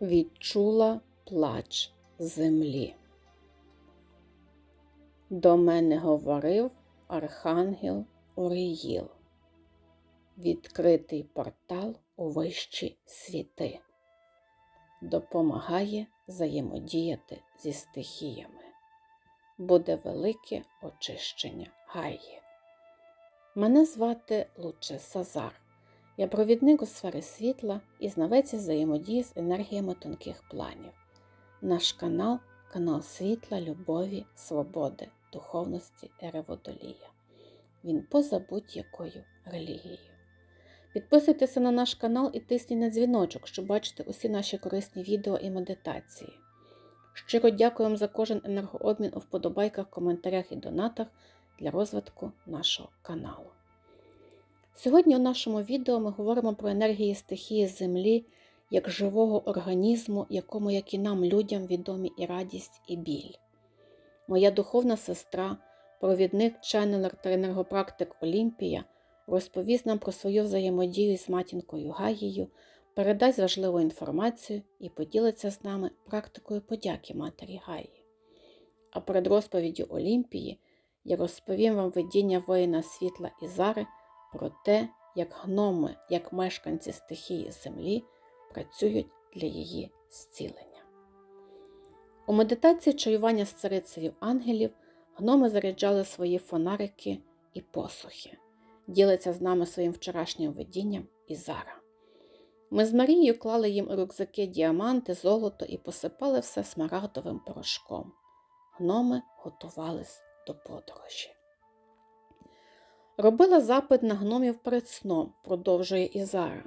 відчула плач землі. До мене говорив архангел Оріїл. Відкритий портал у вищі світи. Допомагає взаємодіяти зі стихіями. Буде велике очищення Гаї. Мене звати Луче Сазар. Я провідник у сфери світла і знавець взаємодії з енергіями тонких планів. Наш канал канал світла, любові, свободи, духовності Ереводолія. Він поза будь-якою релігією. Підписуйтеся на наш канал і тисніть на дзвіночок, щоб бачити усі наші корисні відео і медитації. Щиро дякую вам за кожен енергообмін у вподобайках, коментарях і донатах для розвитку нашого каналу. Сьогодні у нашому відео ми говоримо про енергії стихії Землі як живого організму, якому, як і нам, людям, відомі і радість, і біль. Моя духовна сестра, провідник, ченнелер та енергопрактик Олімпія розповість нам про свою взаємодію з матінкою Гаєю, передасть важливу інформацію і поділиться з нами практикою подяки Матері Гаї. А перед розповіддю Олімпії я розповім вам видіння воїна світла Ізари про те, як гноми, як мешканці стихії Землі працюють для її зцілення. У медитації чаювання з царицею ангелів гноми заряджали свої фонарики і посухи, ділиться з нами своїм вчорашнім видінням Ізара. Ми з Марією клали їм рюкзаки діаманти, золото і посипали все смарагдовим порошком. Гноми готувались до подорожі. Робила запит на гномів перед сном, продовжує Ізара.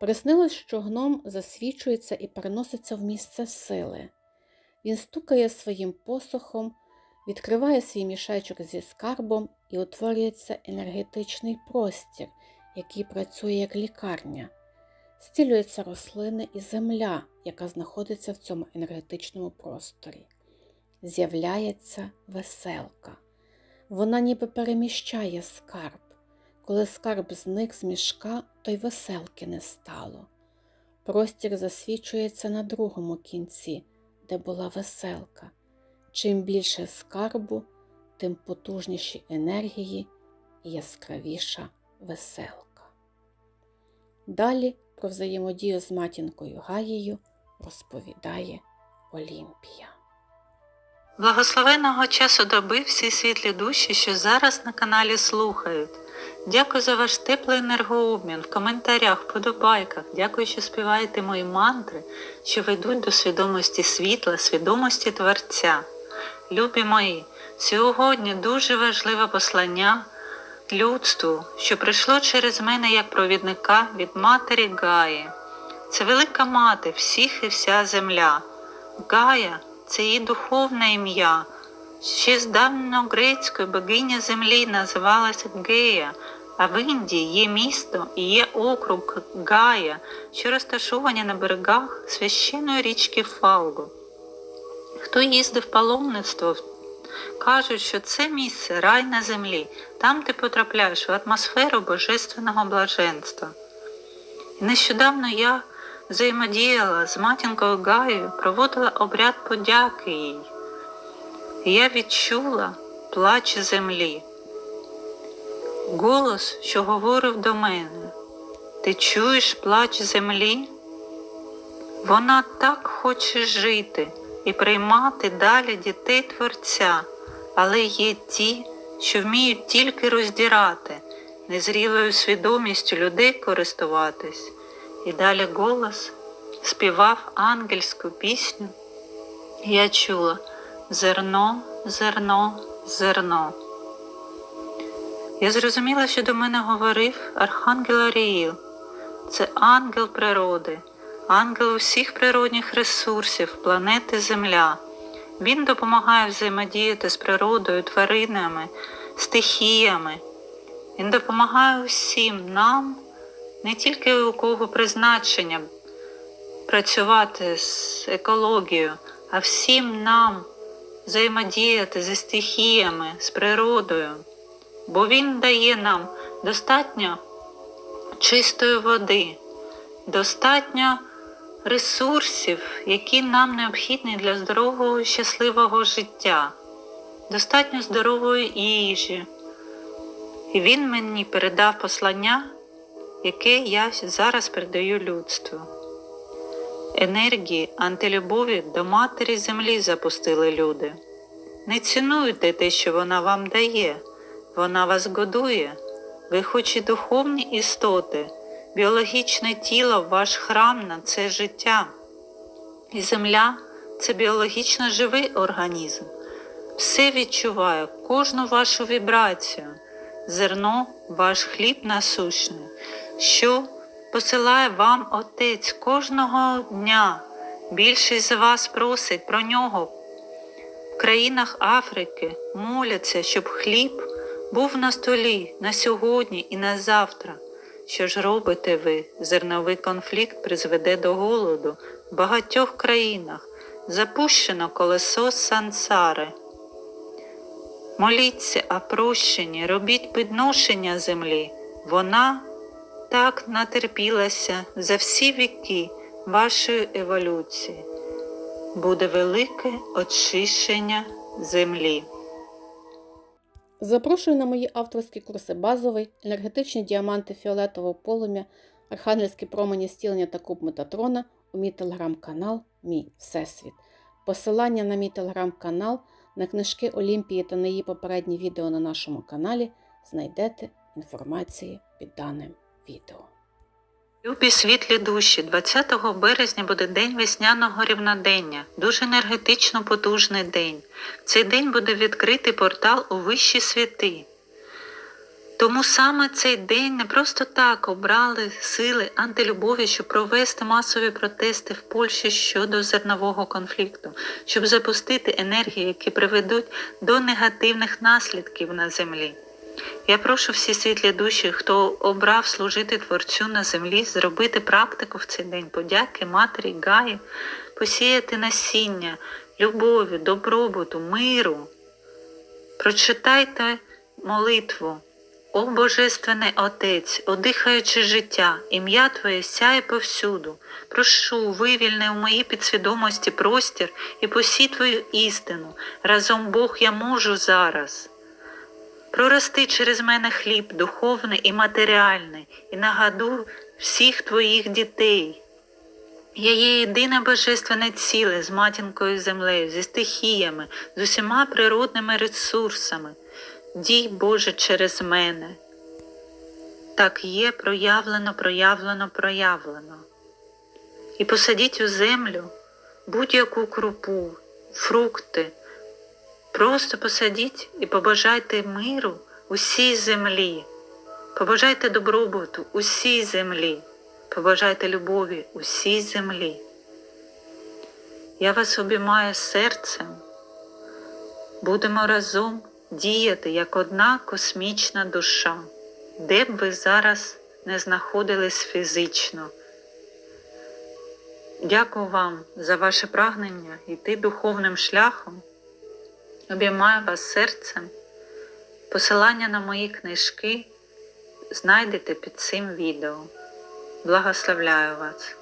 Приснилось, що гном засвічується і переноситься в місце сили. Він стукає своїм посохом, відкриває свій мішечок зі скарбом і утворюється енергетичний простір, який працює як лікарня. Стілюються рослини і земля, яка знаходиться в цьому енергетичному просторі. З'являється веселка. Вона ніби переміщає скарб. Коли скарб зник з мішка, то й веселки не стало. Простір засвічується на другому кінці, де була веселка. Чим більше скарбу, тим потужніші енергії і яскравіша веселка. Далі про взаємодію з матінкою Гаєю розповідає Олімпія. Благословенного часу доби всі світлі душі, що зараз на каналі слухають. Дякую за ваш теплий енергообмін в коментарях, вподобайках. Дякую, що співаєте мої мантри, що ведуть до свідомості світла, свідомості Творця. Любі мої, сьогодні дуже важливе послання людству, що прийшло через мене як провідника від матері Гаї. Це велика мати всіх і вся земля. Гая це її духовне ім'я. Ще з давньогрецької богиня землі називалася Гея, а в Індії є місто і є округ Гая, що розташовані на берегах священної річки Фалгу. Хто їздив паломництво, кажуть, що це місце рай на землі, там ти потрапляєш в атмосферу божественного блаженства. І нещодавно я взаємодіяла з матінкою Гаєю, проводила обряд подяки їй. Я відчула плач землі. Голос, що говорив до мене, ти чуєш плач землі? Вона так хоче жити і приймати далі дітей Творця, але є ті, що вміють тільки роздірати, незрілою свідомістю людей користуватись. І далі голос співав ангельську пісню. Я чула зерно, зерно, зерно. Я зрозуміла, що до мене говорив Архангел Аріїл. Це ангел природи, ангел усіх природних ресурсів планети Земля. Він допомагає взаємодіяти з природою, тваринами, стихіями. Він допомагає усім нам, не тільки у кого призначення працювати з екологією, а всім нам взаємодіяти зі стихіями, з природою, бо Він дає нам достатньо чистої води, достатньо ресурсів, які нам необхідні для здорового щасливого життя, достатньо здорової їжі. І він мені передав послання, яке я зараз передаю людству. Енергії антилюбові до матері землі запустили люди. Не цінуйте те, що вона вам дає, вона вас годує. Ви хоч і духовні істоти, біологічне тіло ваш храм на це життя. І земля це біологічно живий організм. Все відчуває, кожну вашу вібрацію, зерно ваш хліб насущний, що посилає вам Отець кожного дня. Більшість з вас просить про нього. В країнах Африки моляться, щоб хліб був на столі на сьогодні і на завтра. Що ж робите ви? Зерновий конфлікт призведе до голоду в багатьох країнах. Запущено колесо сансари. Моліться о прощенні, робіть підношення землі. Вона так натерпілася за всі віки вашої еволюції. Буде велике очищення землі. Запрошую на мої авторські курси базовий, енергетичні діаманти фіолетового полум'я, архангельські промені стілення та куб Метатрона у мій телеграм-канал Мій Всесвіт. Посилання на мій телеграм-канал, на книжки Олімпії та на її попередні відео на нашому каналі знайдете інформації під даним відео. Любі світлі душі, 20 березня буде день весняного рівнодення, дуже енергетично потужний день. Цей день буде відкритий портал у вищі світи. Тому саме цей день не просто так обрали сили антилюбові, щоб провести масові протести в Польщі щодо зернового конфлікту, щоб запустити енергії, які приведуть до негативних наслідків на землі. Я прошу всі світлі душі, хто обрав служити Творцю на землі, зробити практику в цей день подяки Матері Гаї, посіяти насіння, любові, добробуту, миру. Прочитайте молитву. О Божественний Отець, одихаючи життя, ім'я Твоє сяє повсюду. Прошу, вивільни у моїй підсвідомості простір і посій Твою істину. Разом Бог я можу зараз. Прорости через мене хліб духовний і матеріальний, і нагаду всіх твоїх дітей. Я є єдине божественне ціле з матінкою землею, зі стихіями, з усіма природними ресурсами. Дій Боже через мене. Так є проявлено, проявлено, проявлено. І посадіть у землю будь-яку крупу, фрукти. Просто посадіть і побажайте миру усій землі, побажайте добробуту усій землі, побажайте любові усій землі. Я вас обіймаю серцем. Будемо разом діяти як одна космічна душа, де б ви зараз не знаходились фізично. Дякую вам за ваше прагнення йти духовним шляхом. Обіймаю вас серцем. Посилання на мої книжки знайдете під цим відео. Благословляю вас!